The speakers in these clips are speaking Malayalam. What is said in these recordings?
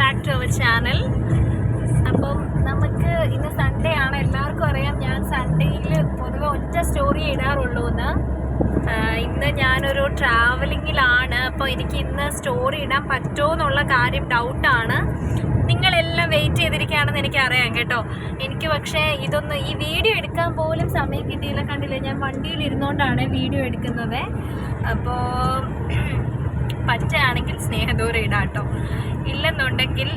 ബാക്ക് ടു അവർ ചാനൽ അപ്പം നമുക്ക് ഇന്ന് സൺഡേ ആണ്. എല്ലാവർക്കും അറിയാം. ഞാൻ സൺഡേയിൽ പൊതുവെ ഒറ്റ സ്റ്റോറി ഇടാറുള്ളൂ എന്ന് ഇന്ന് ഞാനൊരു ട്രാവലിങ്ങിലാണ് അപ്പോൾ എനിക്ക് ഇന്ന് സ്റ്റോറി ഇടാൻ പറ്റുമോ എന്നുള്ള കാര്യം ഡൗട്ടാണ് നിങ്ങളെല്ലാം വെയിറ്റ് ചെയ്തിരിക്കുകയാണെന്ന് എനിക്ക് അറിയാം കേട്ടോ. എനിക്ക് പക്ഷേ ഇതൊന്ന് ഈ വീഡിയോ എടുക്കാൻ പോലും സമയം കിട്ടിയില്ല. കണ്ടില്ല? ഞാൻ വണ്ടിയിൽ ഇരുന്നുകൊണ്ടാണ് വീഡിയോ എടുക്കുന്നത്. അപ്പോൾ പറ്റുകയാണെങ്കിൽ സ്നേഹദൂരം ഇടാം കേട്ടോ. ഇല്ലെന്നുണ്ടെങ്കിൽ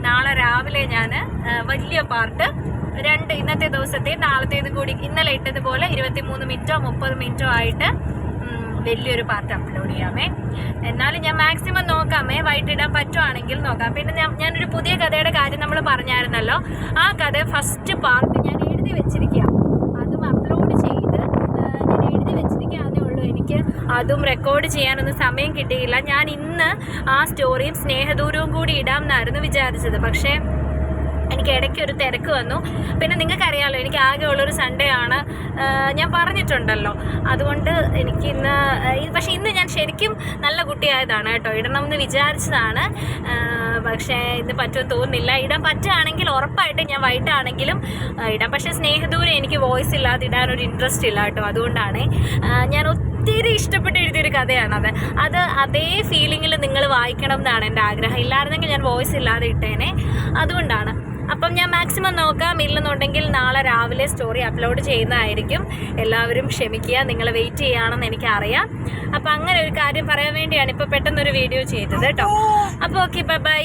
നാളെ രാവിലെ ഞാൻ വലിയ പാർട്ട് രണ്ട് ഇന്നത്തെ ദിവസത്തെയും നാളത്തേത് കൂടി ഇന്നലെ ഇട്ടതുപോലെ ഇരുപത്തി മൂന്ന് മിനിറ്റോ മുപ്പത് മിനിറ്റോ ആയിട്ട് വലിയൊരു പാർട്ട് അപ്ലോഡ് ചെയ്യാമേ. എന്നാലും ഞാൻ മാക്സിമം നോക്കാമേ. വൈകിട്ടിടാൻ പറ്റുവാണെങ്കിൽ നോക്കാം. പിന്നെ ഞാനൊരു പുതിയ കഥയുടെ കാര്യം നമ്മൾ പറഞ്ഞായിരുന്നല്ലോ. ആ കഥ ഫസ്റ്റ് പാർട്ട് ഞാൻ എഴുതി വെച്ചിരിക്കുക അതും അപ്ലോഡ് ചെയ്ത് ആ, ഞാൻ എഴുതി വെച്ചിരിക്കുകയാണേ ഉള്ളൂ എനിക്ക് അതും റെക്കോർഡ് ചെയ്യാനൊന്നും സമയം കിട്ടിയില്ല. ഞാൻ ഇന്ന് ആ സ്റ്റോറിയും സ്നേഹദൂരവും കൂടി ഇടാം എന്നായിരുന്നു വിചാരിച്ചത്. പക്ഷേ എനിക്ക് ഇടയ്ക്ക് ഒരു തിരക്ക് വന്നു. പിന്നെ നിങ്ങൾക്കറിയാമല്ലോ എനിക്ക് ആകെ ഉള്ളൊരു സൺഡേ ആണ്. ഞാൻ പറഞ്ഞിട്ടുണ്ടല്ലോ. അതുകൊണ്ട് എനിക്ക് ഇന്ന് ആ, പക്ഷേ ഇന്ന് ഞാൻ ശരിക്കും നല്ല കുട്ടിയായതാണ് കേട്ടോ. ഇടണം എന്ന് വിചാരിച്ചതാണ് പക്ഷേ ഇന്ന് പറ്റുമെന്ന് തോന്നുന്നില്ല. ഇടാൻ പറ്റുകയാണെങ്കിൽ ഉറപ്പായിട്ട് ഞാൻ വൈകിട്ടാണെങ്കിലും ഇടാം. പക്ഷേ സ്നേഹദൂരം എനിക്ക് വോയിസ് ഇല്ലാതെ ഇടാനൊരു ഇൻട്രസ്റ്റ് ഇല്ല കേട്ടോ. അതുകൊണ്ടാണ് ഞാൻ ഒത്തിരി ഇഷ്ടപ്പെട്ട് എഴുതിയൊരു കഥയാണത്. അത് അതേ ഫീലിങ്ങിൽ നിങ്ങൾ വായിക്കണം എന്നാണ് എന്റെ ആഗ്രഹം. ഇല്ലായിരുന്നെങ്കിൽ ഞാൻ വോയിസ് ഇല്ലാതെ ഇട്ടേനെ. അതുകൊണ്ടാണ്. അപ്പം ഞാൻ മാക്സിമം നോക്കാം. ഇല്ലെന്നുണ്ടെങ്കിൽ നാളെ രാവിലെ സ്റ്റോറി അപ്ലോഡ് ചെയ്യുന്നതായിരിക്കും. എല്ലാവരും ക്ഷമിക്കുക. നിങ്ങൾ വെയിറ്റ് ചെയ്യുകയാണെന്ന് എനിക്കറിയാം. അപ്പം അങ്ങനെ ഒരു കാര്യം പറയാൻ വേണ്ടിയാണ് ഇപ്പോൾ പെട്ടെന്നൊരു വീഡിയോ ചെയ്തത് കേട്ടോ. അപ്പോൾ ഓക്കെ ബൈ ബൈ